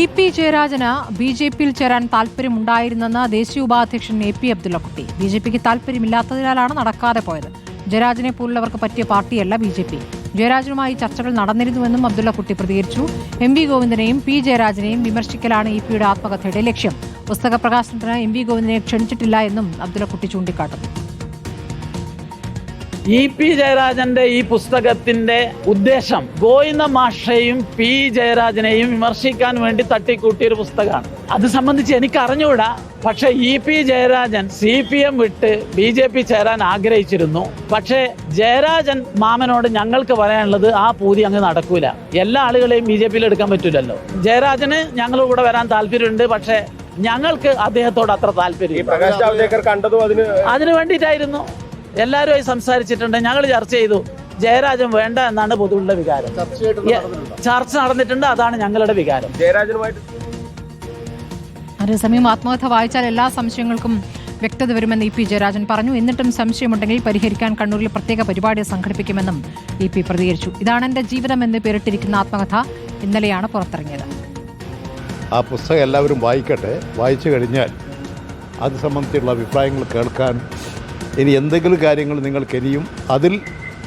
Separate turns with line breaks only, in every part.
E P ജയരാജന് B J പിയിൽ ചേരാൻ താല്പര്യമുണ്ടായിരുന്നെന്ന് ദേശീയ ഉപാധ്യക്ഷൻ A P Abdullakutty. B J പിക്ക് താല്പര്യമില്ലാത്തതിനാലാണ് നടക്കാതെ പോയത്. ജയരാജനെ പോലുള്ളവർക്ക് പറ്റിയ പാർട്ടിയല്ല ബി ജെ പി. ജയരാജനുമായി ചർച്ചകൾ നടന്നിരുന്നുവെന്നും അബ്ദുള്ളക്കുട്ടി പ്രതികരിച്ചു. എം വി ഗോവിന്ദനെയും പി ജയരാജനെയും വിമർശിക്കലാണ് ഇ പിയുടെ ആത്മകഥയുടെ ലക്ഷ്യം. പുസ്തക പ്രകാശനത്തിന് എം വി ഗോവിന്ദനെ ക്ഷണിച്ചിട്ടില്ല എന്നും അബ്ദുള്ളക്കുട്ടി ചൂണ്ടിക്കാട്ടുന്നു.
ഇ പി ജയരാജന്റെ ഈ പുസ്തകത്തിന്റെ ഉദ്ദേശം ഗോവിന്ദ മാഷയും പി ജയരാജനെയും വിമർശിക്കാൻ വേണ്ടി തട്ടിക്കൂട്ടിയ ഒരു പുസ്തകമാണ്. അത് സംബന്ധിച്ച് എനിക്ക് അറിഞ്ഞുകൂടാ പക്ഷെ E P Jayarajan C P M വിട്ട് ബി ജെ പി ചേരാൻ ആഗ്രഹിച്ചിരുന്നു. പക്ഷേ ജയരാജൻ മാമനോട് ഞങ്ങൾക്ക് പറയാനുള്ളത് ആ പൂതി അങ്ങ് നടക്കൂല. എല്ലാ ആളുകളെയും ബി ജെ പിയിൽ എടുക്കാൻ പറ്റൂലല്ലോ. ജയരാജന് ഞങ്ങളുടെ കൂടെ വരാൻ താല്പര്യമുണ്ട്. പക്ഷേ ഞങ്ങൾക്ക് അദ്ദേഹത്തോട് അത്ര താല്പര്യം
അതിനു
വേണ്ടിയിട്ടായിരുന്നു. എല്ലാവരുമായി സംസാരിച്ചിട്ടുണ്ട്. ഞങ്ങൾ ചർച്ച ചെയ്തു. ജയരാജൻ വേണ്ട എന്നാണ് പൊതുവുള്ള വികാരം. ചർച്ച നടന്നിട്ടുണ്ട്. അതാണ് ഞങ്ങളുടെ വികാരം.
ജയരാജനുമായിട്ട്
അതേസമയം ആത്മകഥ വായിച്ചാൽ എല്ലാ സംശയങ്ങൾക്കും വ്യക്തത വരുമെന്ന് ഇ പി ജയരാജൻ പറഞ്ഞു. എന്നിട്ടും സംശയമുണ്ടെങ്കിൽ പരിഹരിക്കാൻ കണ്ണൂരിൽ പ്രത്യേക പരിപാടി സംഘടിപ്പിക്കുമെന്നും ഇ പി പ്രതികരിച്ചു. ഇതാണ് എന്റെ ജീവിതം എന്ന് പേരിട്ടിരിക്കുന്ന ആത്മകഥ. ഇന്നലെയാണ് പുറത്തിറങ്ങിയത്.
ആ പുസ്തകം എല്ലാവരും വായിക്കട്ടെ. വായിച്ചു കഴിഞ്ഞാൽ അത് സംബന്ധിച്ചുള്ള അഭിപ്രായങ്ങൾ കേൾക്കാൻ ഇനി എന്തെങ്കിലും കാര്യങ്ങൾ നിങ്ങൾക്ക് ഇനിയും അതിൽ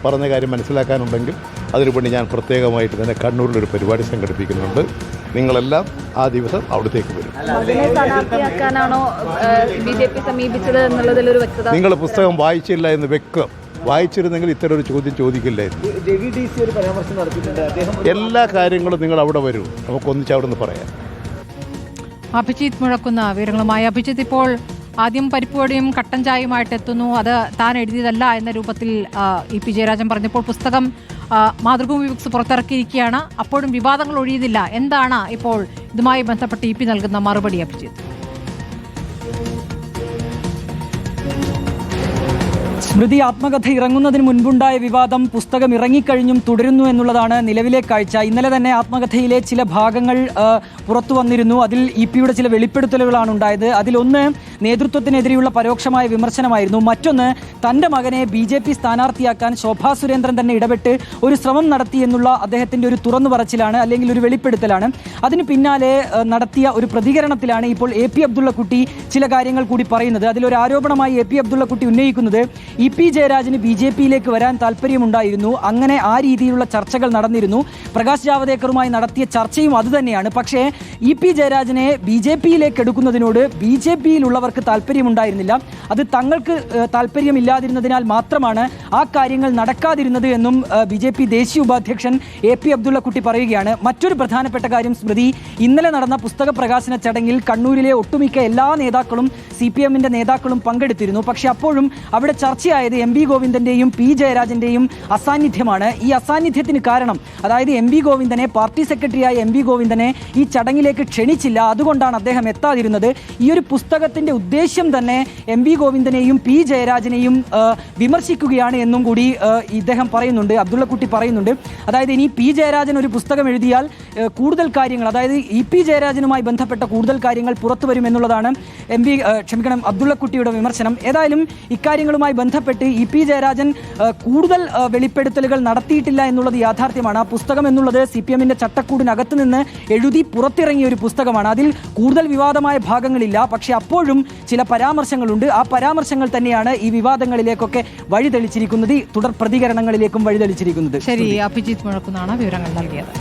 പറഞ്ഞ കാര്യം മനസ്സിലാക്കാനുണ്ടെങ്കിൽ അതിനു വേണ്ടി ഞാൻ പ്രത്യേകമായിട്ട് തന്നെ കണ്ണൂരിലൊരു പരിപാടി സംഘടിപ്പിക്കുന്നുണ്ട്. നിങ്ങളെല്ലാം ആ ദിവസം അവിടത്തേക്ക് വരും. നിങ്ങൾ പുസ്തകം വായിച്ചില്ല എന്ന് വെക്കുക. വായിച്ചിരുന്നെങ്കിൽ ഇത്തരം ഒരു ചോദ്യം ചോദിക്കില്ലായിരുന്നു എല്ലാ കാര്യങ്ങളും നിങ്ങൾ അവിടെ വരൂ. നമുക്കൊന്നിച്ച് അവിടെ നിന്ന് പറയാം.
അഭിജിത്ത് മുഴക്കുന്ന വിവരങ്ങളുമായി. അഭിജിത്ത് ഇപ്പോൾ ആദ്യം പരിപ്പുവടിയും കട്ടൻ ചായയുമായിട്ട് എത്തുന്നു. അത് താൻ എഴുതിയതല്ല എന്ന രൂപത്തിൽ ഇ പി ജയരാജൻ പറഞ്ഞപ്പോൾ പുസ്തകം മാതൃഭൂമി ബുക്സ് പുറത്തിറക്കിയിരിക്കുകയാണ്. അപ്പോഴും വിവാദങ്ങൾ ഒഴിയുന്നില്ല. എന്താണ് ഇപ്പോൾ ഇതുമായി ബന്ധപ്പെട്ട് ഇ പി നൽകുന്ന മറുപടി അഭിജിത്ത്?
സ്മൃതി ആത്മകഥ ഇറങ്ങുന്നതിന് മുൻപുണ്ടായ വിവാദം പുസ്തകം ഇറങ്ങിക്കഴിഞ്ഞും തുടരുന്നു എന്നുള്ളതാണ് നിലവിലെ കാഴ്ച. ഇന്നലെ തന്നെ ആത്മകഥയിലെ ചില ഭാഗങ്ങൾ പുറത്തു വന്നിരുന്നു. അതിൽ ഇ പിയുടെ ചില വെളിപ്പെടുത്തലുകളാണ് ഉണ്ടായത്. അതിലൊന്ന് നേതൃത്വത്തിനെതിരെയുള്ള പരോക്ഷമായ വിമർശനമായിരുന്നു. മറ്റൊന്ന് തന്റെ മകനെ ബി ജെ പി സ്ഥാനാർത്ഥിയാക്കാൻ ശോഭാ സുരേന്ദ്രൻ തന്നെ ഇടപെട്ട് ഒരു ശ്രമം നടത്തി എന്നുള്ള അദ്ദേഹത്തിന്റെ ഒരു തുറന്നു പറച്ചിലാണ് അല്ലെങ്കിൽ ഒരു വെളിപ്പെടുത്തലാണ്. അതിന് പിന്നാലെ നടത്തിയ ഒരു പ്രതികരണത്തിലാണ് ഇപ്പോൾ എ പി അബ്ദുള്ളക്കുട്ടി ചില കാര്യങ്ങൾ കൂടി പറയുന്നത്. അതിലൊരു ആരോപണമായി എ പി അബ്ദുള്ളക്കുട്ടി ഉന്നയിക്കുന്നത് ഇ പി ജയരാജന് ബി ജെ പിയിലേക്ക് വരാൻ താല്പര്യമുണ്ടായിരുന്നു അങ്ങനെ ആ രീതിയിലുള്ള ചർച്ചകൾ നടന്നിരുന്നു. പ്രകാശ് ജാവദേക്കറുമായി നടത്തിയ ചർച്ചയും അതുതന്നെയാണ് പക്ഷേ ഇ പി ജയരാജനെ ബി ജെ പിയിലേക്ക് എടുക്കുന്നതിനോട് ബി ജെ പിയിലുള്ളവർക്ക് താല്പര്യമുണ്ടായിരുന്നില്ല. അത് തങ്ങൾക്ക് താല്പര്യമില്ലാതിരുന്നതിനാൽ മാത്രമാണ് ആ കാര്യങ്ങൾ നടക്കാതിരുന്നത് എന്നും ബി ജെ പി ദേശീയ ഉപാധ്യക്ഷൻ എ പി അബ്ദുള്ളക്കുട്ടി പറയുകയാണ്. മറ്റൊരു പ്രധാനപ്പെട്ട കാര്യം സ്മൃതി ഇന്നലെ നടന്ന പുസ്തക പ്രകാശന ചടങ്ങിൽ കണ്ണൂരിലെ ഒട്ടുമിക്ക എല്ലാ നേതാക്കളും സി പി എമ്മിന്റെ നേതാക്കളും പങ്കെടുത്തിരുന്നു. പക്ഷെ അപ്പോഴും അവിടെ ചർച്ചയായത് എം വി ഗോവിന്ദന്റെയും പി ജയരാജന്റെയും അസാന്നിധ്യമാണ്. ഈ അസാന്നിധ്യത്തിന് കാരണം അതായത് എം വി ഗോവിന്ദനെ പാർട്ടി സെക്രട്ടറിയായ എം വി ഗോവിന്ദനെ ഈ ചടങ്ങിലേക്ക് ക്ഷണിച്ചില്ല. അതുകൊണ്ടാണ് അദ്ദേഹം എത്താതിരുന്നത്. ഈ ഒരു പുസ്തകത്തിന്റെ ഉദ്ദേശ്യം തന്നെ എം വി ഗോവിന്ദനെയും പി ജയരാജനെയും വിമർശിക്കുകയാണ് എന്നും കൂടി ഇദ്ദേഹം പറയുന്നുണ്ട് അബ്ദുള്ളക്കുട്ടി പറയുന്നുണ്ട്. അതായത് ഇനി പി ജയരാജൻ ഒരു പുസ്തകം എഴുതിയാൽ കൂടുതൽ കാര്യങ്ങൾ അതായത് ഇ പി ജയരാജനുമായി ബന്ധപ്പെട്ട കൂടുതൽ കാര്യങ്ങൾ പുറത്തു വരും എന്നുള്ളതാണ് എം വി ക്ഷമിക്കണം അബ്ദുള്ളക്കുട്ടിയുടെ വിമർശനം. ഏതായാലും ഇക്കാര്യങ്ങളുമായി ബന്ധപ്പെട്ട് ഇ പി ജയരാജൻ കൂടുതൽ വെളിപ്പെടുത്തലുകൾ നടത്തിയിട്ടില്ല എന്നുള്ളത് യാഥാർത്ഥ്യമാണ്. ആ പുസ്തകം എന്നുള്ളത് സി പി എമ്മിന്റെ ചട്ടക്കൂടിനകത്ത് നിന്ന് എഴുതി പുറത്തിറങ്ങിയ ഒരു പുസ്തകമാണ്. അതിൽ കൂടുതൽ വിവാദമായ ഭാഗങ്ങളില്ല. പക്ഷേ അപ്പോഴും ചില പരാമർശങ്ങളുണ്ട്. ആ പരാമർശങ്ങൾ തന്നെയാണ് ഈ വിവാദങ്ങളിലേക്കൊക്കെ വഴിതെളിച്ചിരിക്കുന്നത്. ഈ തുടർ പ്രതികരണങ്ങളിലേക്കും വഴിതെളിച്ചിരിക്കുന്നത്.
ശരി അഭിജിത്ത് മുഴക്കുന്നാണ് വിവരങ്ങൾ നൽകിയത്.